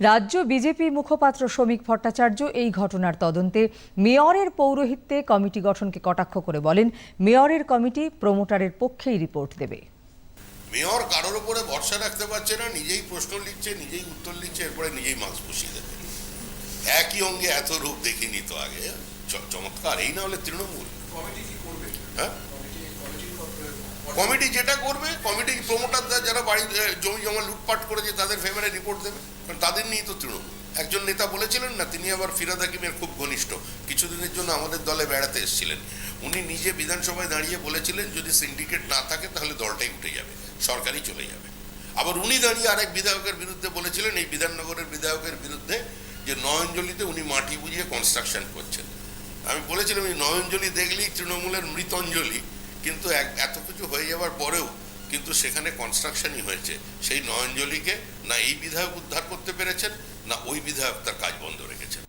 রাজ্য বিজেপি মুখপাত্র শ্রমিক ভট্টাচার্য এই ঘটনার তদন্তে মেয়রের পৌরোহিত্যে কমিটি গঠনকে কটাক্ষ করে বলেন মেয়রের কমিটি প্রমোটারের পক্ষেই রিপোর্ট দেবে। মেয়র কারোর উপরে ভরসা রাখতে পারছে না নিজেই প্রশ্ন লিখছে নিজেই উত্তর লিখছে এরপরে নিজেই মাস্ক বসিয়ে দেবে। একই অঙ্গে এত রূপ দেখিনি তো আগে। চমৎকার এই না হলে তৃণমূল। কমিটি কি করবে? হ্যাঁ? কমিটি যেটা করবে কমিটি প্রমোটাররা যারা বাড়ি জমি জমা লুটপাট করেছে, তাদের ফেভারে রিপোর্ট দেবে। কারণ তাদের নিয়েই তো তৃণমূল। একজন নেতা বলেছিলেন না, তিনি আবার ফিরাদ হাকিমের খুব ঘনিষ্ঠ। কিছুদিনের জন্য আমাদের দলে বেড়াতে এসেছিলেন। উনি নিজে বিধানসভায় দাঁড়িয়ে বলেছিলেন, যদি সিন্ডিকেট না থাকে, তাহলে দলটাই উঠে যাবে, সরকারই চলে যাবে। আবার উনি দাঁড়িয়ে আরেক বিধায়কের বিরুদ্ধে বলেছিলেন, এই বিধাননগরের বিধায়কের বিরুদ্ধে যে নয়নজলিতে উনি মাটি বুঝিয়ে কনস্ট্রাকশন করছেন। আমি বলেছিলাম, এই নয়নজলি দেখলেই তৃণমূলের মৃতঞ্জলি কিন্তু এত কিছু হয়ে যাওয়ার পরেও কিন্তু সেখানে কনস্ট্রাকশনই হয়েছে। সেই নয়ঞ্জলিকে না এই বিধায়ক উদ্ধার করতে পেরেছেন, না ওই বিধায়ক তার কাজ বন্ধ রেখেছেন।